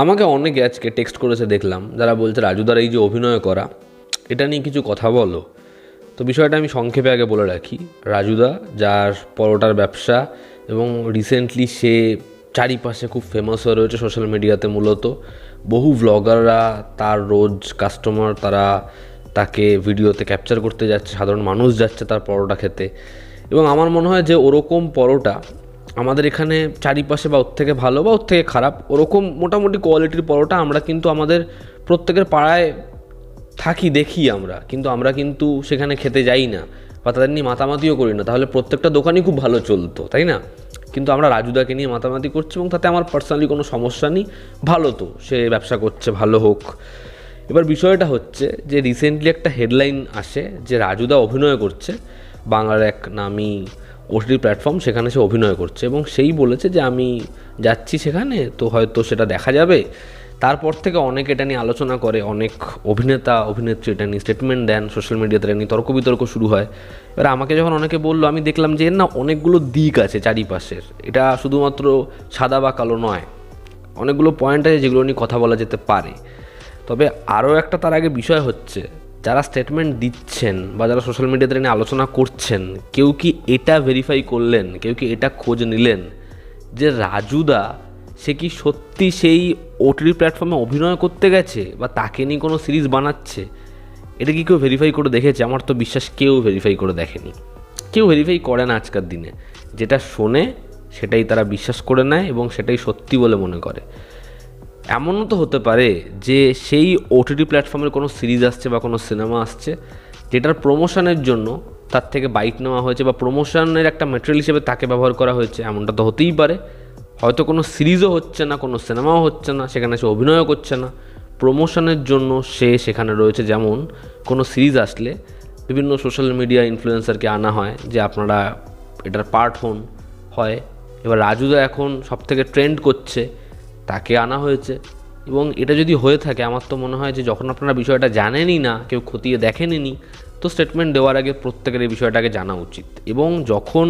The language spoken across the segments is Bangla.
আমাকে অনেকে আজকে টেক্সট করেছে দেখলাম, যারা বলছে রাজুদার এই যে অভিনয় করা, এটা নিয়ে কিছু কথা বলো। তো বিষয়টা আমি সংক্ষেপে আগে বলে রাখি। রাজুদা যার পরোটার ব্যবসা এবং রিসেন্টলি সে চারিপাশে খুব ফেমাস হয়ে রয়েছে সোশ্যাল মিডিয়াতে মূলত। বহু ব্লগাররা তার রোজ কাস্টমার তারা তাকে ভিডিওতে ক্যাপচার করতে যাচ্ছে, সাধারণ মানুষ যাচ্ছে তার পরোটা খেতে। এবং আমার মনে হয় যে ওরকম পরোটা আমাদের এখানে চারিপাশে বা ওর থেকে ভালো বা ওর থেকে খারাপ, ওরকম মোটামুটি কোয়ালিটির পরোটা আমরা কিন্তু আমাদের প্রত্যেকের পাড়ায় থাকি, দেখি আমরা। কিন্তু আমরা কিন্তু সেখানে খেতে যাই না বা তাদের নিয়ে মাতামাতিও করি না। তাহলে প্রত্যেকটা দোকানই খুব ভালো চলতো, তাই না? কিন্তু আমরা রাজুদাকে নিয়ে মাতামাতি করছি এবং তাতে আমার পার্সোনালি কোনো সমস্যা নেই। ভালো তো, সে ব্যবসা করছে, ভালো হোক। এবার বিষয়টা হচ্ছে যে রিসেন্টলি একটা হেডলাইন আসে যে, রাজুদা অভিনয় করছে। বাংলার এক নামি ওটিটি প্ল্যাটফর্ম সেখানে সে অভিনয় করছে এবং সেই বলেছে যে আমি যাচ্ছি সেখানে, তো হয়তো সেটা দেখা যাবে। তারপর থেকে অনেক এটা নিয়ে আলোচনা করে, অনেক অভিনেতা, অভিনেত্রী এটা নিয়ে স্টেটমেন্ট দেন সোশ্যাল মিডিয়াতে নিয়ে তর্ক বিতর্ক শুরু হয়। এবার আমাকে যখন অনেকে বলল, আমি দেখলাম যে এর না অনেকগুলো দিক আছে চারিপাশের। এটা শুধুমাত্র সাদা বা কালো নয়। অনেকগুলো পয়েন্ট আছে যেগুলো নিয়ে কথা বলা যেতে পারে। তবে আরও একটা তার আগে বিষয় হচ্ছে যারা স্টেটমেন্ট দিচ্ছেন বা যারা সোশ্যাল মিডিয়াতে নিয়ে আলোচনা করছেন, কেউ কি এটা ভেরিফাই করলেন? কেউ কি এটা খোঁজ নিলেন? যে রাজুদা, সে কি সত্যি সেই ওটিটি প্ল্যাটফর্মে অভিনয় করতে গেছে বা তাকে নিয়ে কোনো সিরিজ বানাচ্ছে? এটা কি কেউ ভেরিফাই করে দেখেছে? আমার তো বিশ্বাস কেউ ভেরিফাই করে দেখেনি। কেউ ভেরিফাই করে না আজকের দিনে। যেটা শোনে, সেটাই তারা বিশ্বাস করে নেয় এবং সেটাই সত্যি বলে মনে করে। এমনও তো হতে পারে যে সেই ওটিটি প্ল্যাটফর্মের কোনো সিরিজ আসছে বা কোনো সিনেমা আসছে, যেটার প্রমোশনের জন্য তার থেকে বাইক নেওয়া হয়েছে বা প্রমোশনের একটা মেটেরিয়াল হিসেবে তাকে ব্যবহার করা হয়েছে, এমনটা তো হতেই পারে। হয়তো কোনো সিরিজও হচ্ছে না, কোনো সিনেমাও হচ্ছে না, সেখানে সে অভিনয়ও করছে না। প্রমোশনের জন্য সে সেখানে রয়েছে, যেমন কোনো সিরিজ আসলে বিভিন্ন সোশ্যাল মিডিয়া ইনফ্লুয়েন্সারকে আনা হয় যে আপনারা এটার পার্ট হন, হয়। এবার রাজুদা এখন সব থেকে ট্রেন্ড করছে তাকে আনা হয়েছে। এবং এটা যদি হয়ে থাকে, আমার তো মনে হয় যে যখন আপনারা বিষয়টা জানেনই না, কেউ খতিয়ে দেখেনি তো স্টেটমেন্ট দেওয়ার আগে প্রত্যেকের এই বিষয়টাকে জানা উচিত। এবং যখন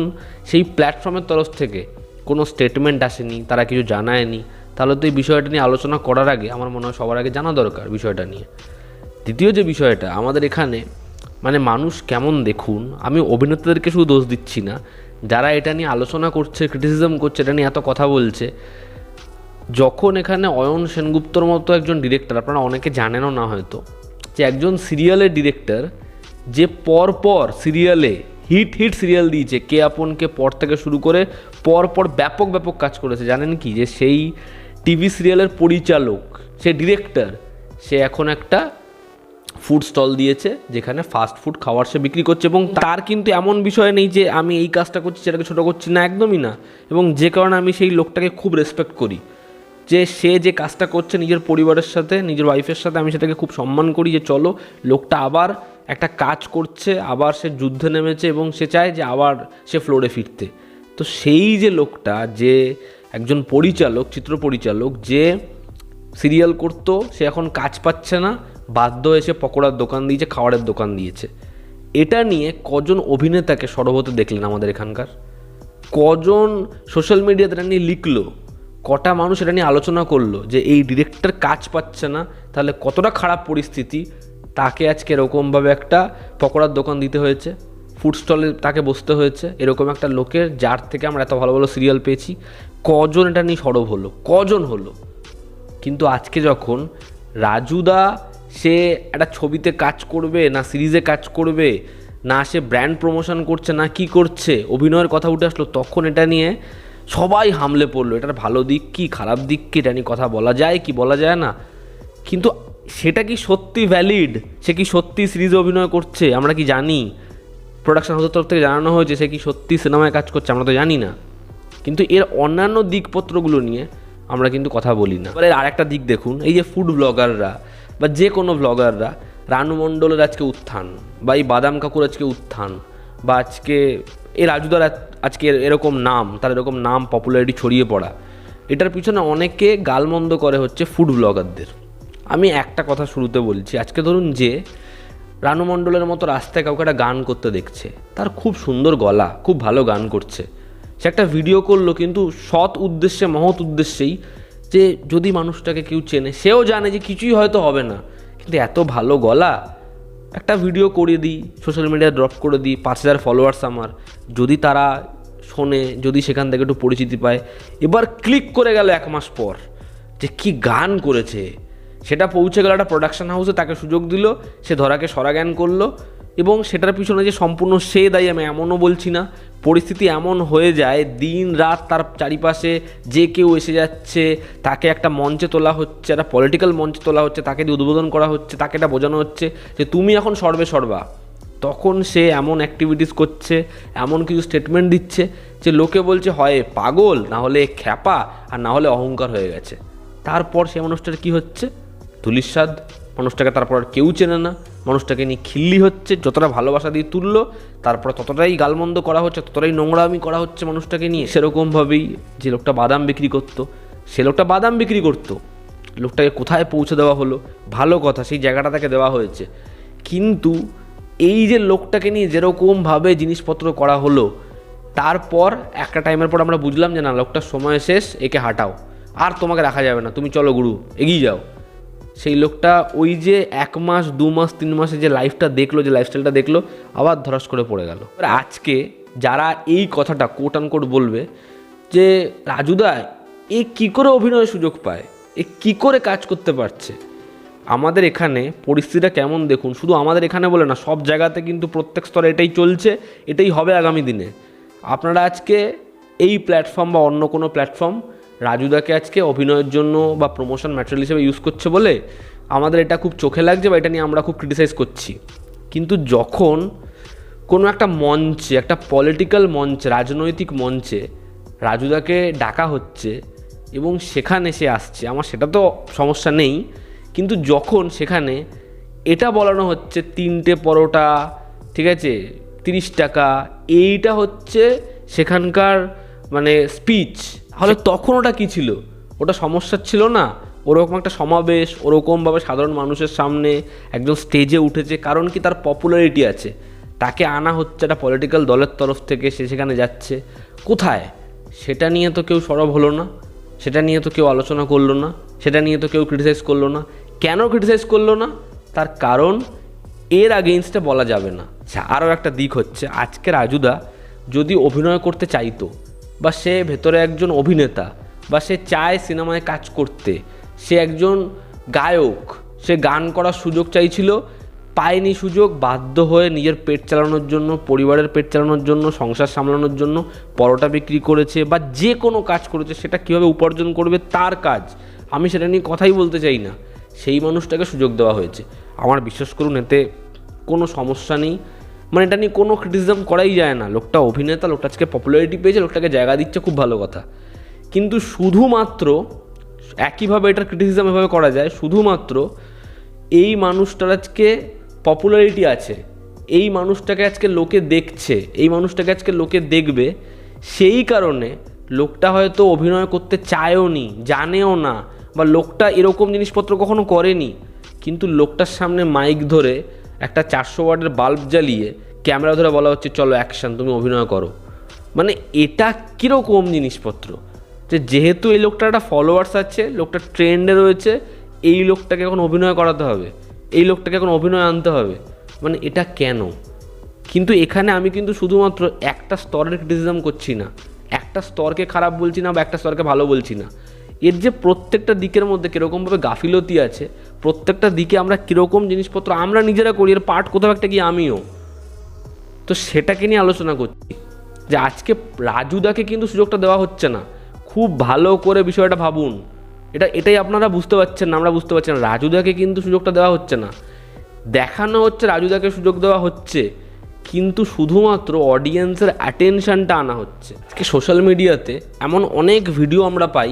সেই প্ল্যাটফর্মের তরফ থেকে কোনো স্টেটমেন্ট আসেনি, তারা কিছু জানায়নি, তাহলে তো এই বিষয়টা নিয়ে আলোচনা করার আগে আমার মনে হয় সবার আগে জানা দরকার বিষয়টা নিয়ে। দ্বিতীয় যে বিষয়টা, আমাদের এখানে মানে মানুষ কেমন দেখুন, আমি অভিনেতাদেরকে শুধু দোষ দিচ্ছি না, যারা এটা নিয়ে আলোচনা করছে ক্রিটিসিজম করছে, এটা নিয়ে এত কথা বলছে যখন এখানে অয়ন সেনগুপ্তর মতো একজন ডিরেক্টর আপনারা অনেকে জানেনও না হয়তো, যে একজন সিরিয়ালের ডিরেক্টর যে পর পর সিরিয়ালে হিট হিট সিরিয়াল দিয়েছে, কে আপনকে পর থেকে শুরু করে পর পর ব্যাপক ব্যাপক কাজ করেছে। জানেন কি? যে সেই টিভি সিরিয়ালের পরিচালক, সে ডিরেক্টর সে এখন একটা ফুড স্টল দিয়েছে, যেখানে ফাস্ট ফুড খাওয়ার সে বিক্রি করছে এবং তার কিন্তু এমন বিষয় নেই যে আমি এই কাজটা করছি, সেটাকে ছোটো করছি না, একদমই না। এবং যে কারণে আমি সেই লোকটাকে খুব রেসপেক্ট করি। যে সে যে কাজটা করছে নিজের পরিবারের সাথে, নিজের ওয়াইফের সাথে, আমি সেটাকে খুব সম্মান করি যে চলো, লোকটা আবার একটা কাজ করছে, আবার সে যুদ্ধে নেমেছে এবং সে চায় যে আবার সে ফ্লোরে ফিরতে। তো সেই যে লোকটা, যে একজন পরিচালক, চিত্র পরিচালক, যে সিরিয়াল করতো, সে এখন কাজ পাচ্ছে না, বাধ্য এসে পকোড়ার দোকান দিয়েছে, খাবারের দোকান দিয়েছে। এটা নিয়ে কজন অভিনেতাকে সরব দেখলেন আমাদের এখানকার? কজন সোশ্যাল মিডিয়াতে নিয়ে লিখলো? কটা মানুষ এটা নিয়ে আলোচনা করল যে এই ডিরেক্টর কাজ পাচ্ছে না, তাহলে কতটা খারাপ পরিস্থিতি? তাকে আজকে এরকমভাবে একটা পকোড়ার দোকান দিতে হয়েছে ফুড স্টলে তাকে বসতে হয়েছে, এরকম একটা লোকের যার থেকে আমরা এত ভালো ভালো সিরিয়াল পেয়েছি, কজন এটা নিয়ে সরব হলো? কজন হলো? কিন্তু আজকে যখন রাজুদা সে একটা ছবিতে কাজ করবে, না সিরিজে কাজ করবে, না সে ব্র্যান্ড প্রমোশন করছে, না কি করছে, অভিনয়ের কথা উঠে আসলো, তখন এটা নিয়ে সবাই হামলে পড়ল, এটার ভালো দিক কি, খারাপ দিক কি, এটা নিয়ে কথা বলা যায় কি, বলা যায় না। কিন্তু সেটা কি সত্যি ভ্যালিড সে কি সত্যি সিরিজে অভিনয় করছে? আমরা কি জানি? প্রোডাকশন হাউসের তরফ থেকে জানানো হয়েছে সে কি সত্যি সিনেমায় কাজ করছে, আমরা তো জানি না। কিন্তু এর অন্যান্য দিকপত্রগুলো নিয়ে আমরা কিন্তু কথা বলি না। এবার এর আরেকটা দিক দেখুন, এই যে ফুড ব্লগাররা বা যে কোনো ব্লগাররা রানু মণ্ডলের আজকে উত্থান বা এই বাদাম কাকুর আজকে উত্থান বা আজকে এই রাজুদার আজ- আজকে এরকম নাম, তার এরকম নাম পপুলারিটি ছড়িয়ে পড়া। এটার পিছনে অনেকে গালমন্দ করে হচ্ছে ফুড ব্লগারদের আমি একটা কথা শুরুতে বলছি, আজকে ধরুন যে রানু মণ্ডলের মতো রাস্তায় কাউকে একটা গান করতে দেখছে, তার খুব সুন্দর গলা, খুব ভালো গান করছে। সে একটা ভিডিও করল কিন্তু সৎ উদ্দেশ্যে, মহৎ উদ্দেশ্যেই যে যদি মানুষটাকে কেউ চেনে, সেও জানে যে কিছুই হয়তো হবে না। কিন্তু এত ভালো গলা একটা ভিডিও করে দিই সোশ্যাল মিডিয়ায় ড্রপ করে দিই, পাঁচ হাজার ফলোয়ার্স আমার। যদি তারা শোনে, যদি সেখান থেকে একটু পরিচিতি পায়। এবার ক্লিক করে গেল এক মাস পর যে কি গান করেছে। সেটা পৌঁছে গেল একটা প্রোডাকশন হাউসে তাকে সুযোগ দিল, সে ধরাকে সরা জ্ঞান করল। এবং সেটার পিছনে যে সম্পূর্ণ সে দায়ী, আমি এমনও বলছি না, পরিস্থিতি এমন হয়ে যায়, দিন রাত তার চারিপাশে যে কেউ এসে যাচ্ছে, তাকে একটা মঞ্চে তোলা হচ্ছে, একটা পলিটিক্যাল মঞ্চে তোলা হচ্ছে, তাকে দিয়ে উদ্বোধন করা হচ্ছে, তাকে এটা বোঝানো হচ্ছে যে তুমি এখন সর্বে সর্বা। তখন সে এমন অ্যাক্টিভিটিস করছে, এমন কিছু স্টেটমেন্ট দিচ্ছে যে লোকে বলছে, হয়, পাগল, না হলে খ্যাপা, আর না হলে অহংকার হয়ে গেছে। তারপর সে মানুষটার কি হচ্ছে? ধুলিস্বাদ মানুষটাকে তারপর আর কেউ চেনে না। মানুষটাকে নিয়ে খিল্লি হচ্ছে, যতটা ভালোবাসা দিয়ে তুললো, তারপর ততটাই গালমন্দ করা হচ্ছে, ততটাই নোংরামি করা হচ্ছে মানুষটাকে নিয়ে। সেরকমভাবেই যে লোকটা বাদাম বিক্রি করতো, সে লোকটা বাদাম বিক্রি করতো। লোকটাকে কোথায় পৌঁছে দেওয়া হলো? ভালো কথা, সেই জায়গাটা তাকে দেওয়া হয়েছে। কিন্তু এই যে লোকটাকে নিয়ে যেরকমভাবে জিনিসপত্র করা হলো, তারপর একটা টাইমের পর আমরা বুঝলাম যে না, লোকটার সময় শেষ, একে হাঁটাও। আর তোমাকে রাখা যাবে না, তুমি চলো গুরু, এগিয়ে যাও। সেই লোকটা ওই যে এক মাস, দু মাস, তিন মাসে যে লাইফটা দেখল, যে লাইফস্টাইলটা দেখল, আবার ধরাস করে পড়ে গেল। এবার আজকে যারা এই কথাটা কোট আন কোট বলবে যে রাজুদা এ কী করে অভিনয়ের সুযোগ পায়? এ কী করে কাজ করতে পারছে? আমাদের এখানে পরিস্থিতিটা কেমন দেখুন? শুধু আমাদের এখানে বলে না, সব জায়গাতে কিন্তু প্রত্যেক স্তরে এটাই চলছে, এটাই হবে আগামী দিনে। আপনারা আজকে এই প্ল্যাটফর্ম বা অন্য কোনো প্ল্যাটফর্ম রাজুদাকে আজকে অভিনয়ের জন্য বা প্রমোশন ম্যাটেরিয়াল হিসেবে ইউজ করছে বলে আমাদের এটা খুব চোখে লাগছে বা এটা নিয়ে আমরা খুব ক্রিটিসাইজ করছি। কিন্তু যখন কোনো একটা মঞ্চে, একটা পলিটিক্যাল মঞ্চে, রাজনৈতিক মঞ্চে রাজুদাকে ডাকা হচ্ছে এবং সেখানে সে আসছে, আমার সেটা তো সমস্যা নেই, কিন্তু যখন সেখানে এটা বলানো হচ্ছে তিনটে পরোটা, ঠিক আছে, তিরিশ টাকা, এইটা হচ্ছে সেখানকার মানে স্পিচ তাহলে তখন ওটা কী ছিল? ওটা সমস্যা ছিল না? ওরকম একটা সমাবেশ, ওরকমভাবে সাধারণ মানুষের সামনে একজন স্টেজে উঠেছে, কারণ কি তার পপুলারিটি আছে। তাকে আনা হচ্ছে একটা পলিটিক্যাল দলের তরফ থেকে, সে সেখানে যাচ্ছে। কোথায়? সেটা নিয়ে তো কেউ সরব হলো না। সেটা নিয়ে তো কেউ আলোচনা করল না। সেটা নিয়ে তো কেউ ক্রিটিসাইজ করল না। কেন ক্রিটিসাইজ করল না? তার কারণ এর আগেইনস্টে বলা যাবে না। আচ্ছা আরও একটা দিক হচ্ছে আজকে রাজুদা যদি অভিনয় করতে চাইতো বা সে ভেতরে একজন অভিনেতা বা সে চায় সিনেমায় কাজ করতে, সে একজন গায়ক, সে গান করার সুযোগ চাইছিল, পায়নি সুযোগ, বাধ্য হয়ে নিজের পেট চালানোর জন্য, পরিবারের পেট চালানোর জন্য, সংসার সামলানোর জন্য পরোটা বিক্রি করেছে বা যে কোনো কাজ করেছে, সেটা কীভাবে উপার্জন করবে, তার কাজ। আমি সেটা নিয়ে কথাই বলতে চাই না। সেই মানুষটাকে সুযোগ দেওয়া হয়েছে। আমার বিশ্বাস করুন, এতে কোনো সমস্যা নেই। মানে এটা নিয়ে কোনো ক্রিটিসিজম করাই যায় না। লোকটা অভিনেতা, লোকটা আজকে পপুলারিটি পেয়েছে, লোকটাকে জায়গা দিচ্ছে, খুব ভালো কথা। কিন্তু শুধুমাত্র একইভাবে এটার ক্রিটিসিজম এভাবে করা যায়, শুধুমাত্র এই মানুষটার আজকে পপুলারিটি আছে, এই মানুষটাকে আজকে লোকে দেখছে, এই মানুষটাকে আজকে লোকে দেখবে, সেই কারণে লোকটা হয়তো অভিনয় করতে চায়ও নি, জানেও না, বা লোকটা এরকম জিনিসপত্র কখনো করেনি। কিন্তু লোকটার সামনে মাইক ধরে একটা চারশো ওয়ার্ডের বাল্ব জ্বালিয়ে ক্যামেরা ধরে বলা হচ্ছে, চলো অ্যাকশন তুমি অভিনয় করো। মানে এটা কীরকম জিনিসপত্র? যে যেহেতু এই লোকটার একটা ফলোয়ার্স আছে, লোকটা ট্রেন্ডে রয়েছে, এই লোকটাকে এখন অভিনয় করাতে হবে, এই লোকটাকে এখন অভিনয় আনতে হবে মানে এটা কেন? কিন্তু এখানে আমি কিন্তু শুধুমাত্র একটা স্তরের ক্রিটিসিজম করছি না, একটা স্তরকে খারাপ বলছি না বা একটা স্তরকে ভালো বলছি না। এর যে প্রত্যেকটা দিকের মধ্যে কীরকমভাবে গাফিলতি আছে প্রত্যেকটা দিকে আমরা কীরকম জিনিসপত্র আমরা নিজেরা করি, এর পার্ট কোথাও একটা কি আমিও। তো সেটাকে নিয়ে আলোচনা করছি যে আজকে রাজুদাকে কিন্তু সুযোগটা দেওয়া হচ্ছে না। খুব ভালো করে বিষয়টা ভাবুন। এটা, এটাই আপনারা বুঝতে পারছেন না, আমরা বুঝতে পারছি না। রাজুদাকে কিন্তু সুযোগটা দেওয়া হচ্ছে না। দেখানো হচ্ছে রাজুদাকে সুযোগ দেওয়া হচ্ছে, কিন্তু শুধুমাত্র অডিয়েন্সের অ্যাটেনশনটা আনা হচ্ছে। আজকে সোশ্যাল মিডিয়াতে এমন অনেক ভিডিও আমরা পাই,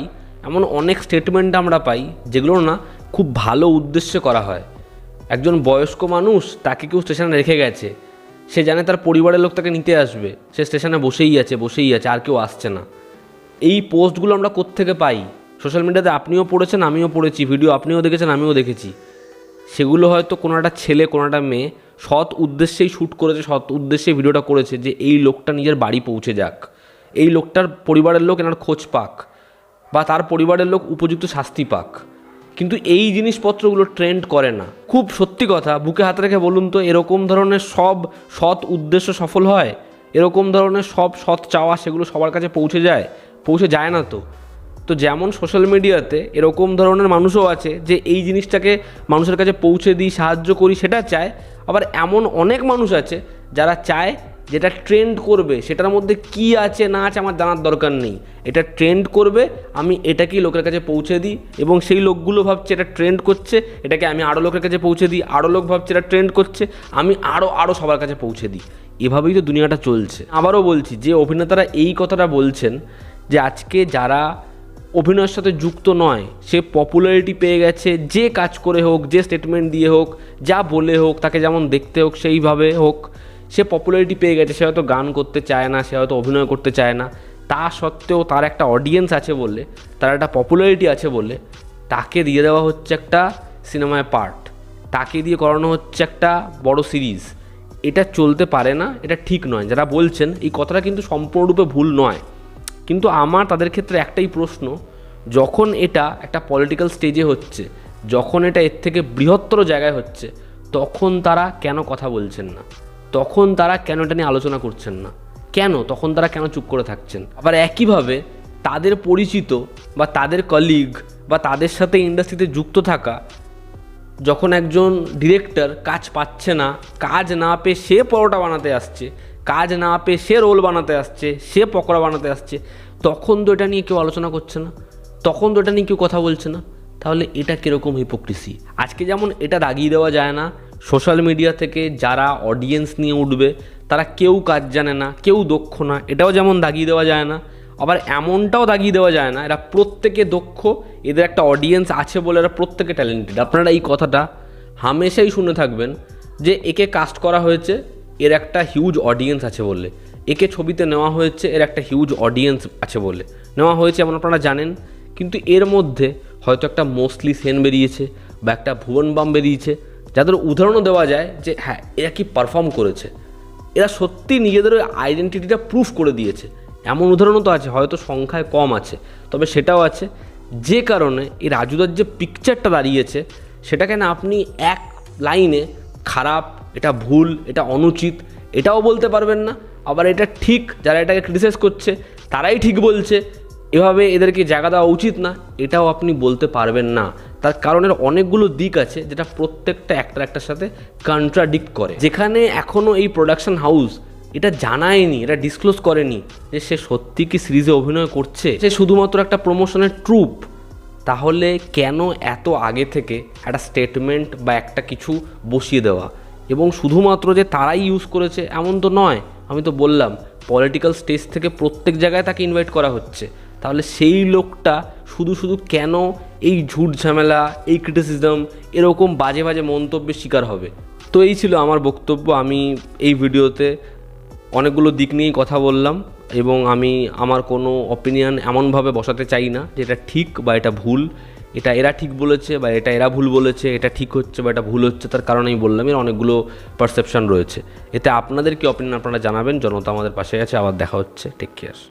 এমন অনেক স্টেটমেন্ট আমরা পাই, যেগুলো না খুব ভালো উদ্দেশ্যে করা হয়। একজন বয়স্ক মানুষ তাকে কেউ স্টেশনে রেখে গেছে। সে জানে তার পরিবারের লোক তাকে নিতে আসবে। সে স্টেশনে বসেই আছে বসেই আছে, আর কেউ আসছে না। এই পোস্টগুলো আমরা কোত্থেকে পাই? সোশ্যাল মিডিয়াতে আপনিও পড়েছেন, আমিও পড়েছি, ভিডিও আপনিও দেখেছেন, আমিও দেখেছি। সেগুলো হয়তো কোনো একটা ছেলে, কোনো একটা মেয়ে সৎ উদ্দেশ্যেই শ্যুট করেছে, সৎ উদ্দেশ্যেই ভিডিওটা করেছে যে এই লোকটা নিজের বাড়ি পৌঁছে যাক। এই লোকটার পরিবারের লোক এনার খোঁজ পাক বা তার পরিবারের লোক উপযুক্ত শাস্তি পাক। কিন্তু এই জিনিসপত্রগুলো ট্রেন্ড করে না। খুব সত্যি কথা, বুকে হাত রেখে বলুন তো, এরকম ধরনের সব সৎ উদ্দেশ্য সফল হয়? এরকম ধরনের সব সৎ চাওয়া সেগুলো সবার কাছে পৌঁছে যায়? পৌঁছে যায় না তো। তো যেমন সোশ্যাল মিডিয়াতে এরকম ধরনের মানুষও আছে যে এই জিনিসটাকে মানুষের কাছে পৌঁছে দিই, সাহায্য করি, সেটা চায়। আবার এমন অনেক মানুষ আছে যারা চায় যেটা ট্রেন্ড করবে, সেটার মধ্যে কি আছে, না আছে আমার জানার দরকার নেই। এটা ট্রেন্ড করবে, আমি এটাকেই লোকের কাছে পৌঁছে দিই এবং সেই লোকগুলো ভাবছে এটা ট্রেন্ড করছে, এটাকে আমি আরও লোকের কাছে পৌঁছে দিই আরও লোক ভাবছে এটা ট্রেন্ড করছে, আমি আরও আরও সবার কাছে পৌঁছে দিই। এভাবেই তো দুনিয়াটা চলছে। আবারও বলছি, যে অভিনেতারা এই কথাটা বলছেন, যে আজকে যারা অভিনয়ের সাথে যুক্ত নয়, সে পপুলারিটি পেয়ে গেছে, যে কাজ করে হোক, যে স্টেটমেন্ট দিয়ে হোক, যা বলে হোক, তাকে যেমন দেখতে হোক, সেইভাবে হোক সে পপুলারিটি পেয়ে গেছে, সে হয়তো গান করতে চায় না, সে হয়তো অভিনয় করতে চায় না। তা সত্ত্বেও তার একটা অডিয়েন্স আছে বলে তার একটা পপুলারিটি আছে বলে তাকে দিয়ে দেওয়া হচ্ছে একটা সিনেমায় পার্ট তাকে দিয়ে করানো হচ্ছে একটা বড় সিরিজ এটা চলতে পারে না, এটা ঠিক নয়। যারা বলছেন, এই কথাটা কিন্তু সম্পূর্ণরূপে ভুল নয়। কিন্তু আমার তাদের ক্ষেত্রে একটাই প্রশ্ন, যখন এটা একটা পলিটিক্যাল স্টেজে হচ্ছে, যখন এটা এর থেকে বৃহত্তর জায়গায় হচ্ছে, তখন তারা কেন কথা বলছেন না? তখন তারা কেন এটা নিয়ে আলোচনা করছেন না? কেন? তখন তারা কেন চুপ করে থাকছেন? আবার একইভাবে তাদের পরিচিত বা তাদের কলিগ বা তাদের সাথে ইন্ডাস্ট্রিতে যুক্ত থাকা যখন একজন ডিরেক্টর কাজ পাচ্ছে না, কাজ না পেয়ে সে পরোটা বানাতে আসছে, কাজ না পেয়ে সে রোল বানাতে আসছে, সে পকোড়া বানাতে আসছে, তখন তো এটা নিয়ে কেউ আলোচনা করছে না। তখন তো এটা নিয়ে কেউ কথা বলছে না। তাহলে এটা কীরকম হিপোক্রিসি আজকে যেমন এটা দাগিয়ে দেওয়া যায় না সোশ্যাল মিডিয়া থেকে যারা অডিয়েন্স নিয়ে উঠবে, তারা কেউ কাজ জানে না, কেউ দক্ষ না, এটাও যেমন দাগিয়ে দেওয়া যায় না, আবার এমনটাও দাগিয়ে দেওয়া যায় না, এরা প্রত্যেকে দক্ষ, এদের একটা অডিয়েন্স আছে বলে এরা প্রত্যেকে ট্যালেন্টেড আপনারা এই কথাটা হামেশাই শুনে থাকবেন যে একে কাস্ট করা হয়েছে, এর একটা হিউজ অডিয়েন্স আছে বলে। একে ছবিতে নেওয়া হয়েছে, এর একটা হিউজ অডিয়েন্স আছে বলে। নেওয়া হয়েছে এমন আপনারা জানেন, কিন্তু এর মধ্যে হয়তো একটা মোস্টলি সেন বেরিয়েছে বা একটা ভুবন বাম বেরিয়েছে যাদের উদাহরণও দেওয়া যায় যে হ্যাঁ এরা কি পারফর্ম করেছে? এরা সত্যি নিজেদের ওই আইডেন্টিটিটা প্রুফ করে দিয়েছে। এমন উদাহরণও তো আছে, হয়তো সংখ্যায় কম আছে, তবে সেটাও আছে। যে কারণে এই রাজুদার যে পিকচারটা দাঁড়িয়েছে, সেটাকে না আপনি এক লাইনে খারাপ, এটা ভুল, এটা অনুচিত, এটাও বলতে পারবেন না। আবার এটা ঠিক, যারা এটাকে ক্রিটিসাইজ করছে, তারাই ঠিক বলছে। এভাবে এদেরকে জায়গা দেওয়া উচিত না, এটাও আপনি বলতে পারবেন না। তার কারণের অনেকগুলো দিক আছে যেটা প্রত্যেকটা একটার একটার সাথে কন্ট্রাডিক্ট করে। যেখানে এখনও এই প্রোডাকশন হাউস এটা জানায়নি, এটা ডিসক্লোজ করেনি যে সে সত্যি কি সিরিজে অভিনয় করছে। সে শুধুমাত্র একটা প্রমোশনের ট্রুপ তাহলে কেন এত আগে থেকে একটা স্টেটমেন্ট বা একটা কিছু বসিয়ে দেওয়া? এবং শুধুমাত্র যে তারাই ইউজ করেছে এমন তো নয়, আমি তো বললাম পলিটিক্যাল স্টেজ থেকে প্রত্যেক জায়গায় তাকে ইনভাইট করা হচ্ছে। তাহলে সেই লোকটা শুধু শুধু কেন এই ঝুট ঝামেলা, এই ক্রিটিসিজম এরকম বাজে বাজে মন্তব্যের শিকার হবে? তো এই ছিল আমার বক্তব্য। আমি এই ভিডিওতে অনেকগুলো দিক নিয়েই কথা বললাম এবং আমি আমার কোনো অপিনিয়ন এমনভাবে বসাতে চাই না যে এটা ঠিক বা এটা ভুল। এটা এরা ঠিক বলেছে বা এটা এরা ভুল বলেছে, এটা ঠিক হচ্ছে বা এটা ভুল হচ্ছে, তার কারণেই বললাম, এর অনেকগুলো পারসেপশন রয়েছে। এতে আপনাদের কি অপিনিয়ন আপনারা জানাবেন? জনতা আমাদের পাশে আছে, আবার দেখা হচ্ছে। Take care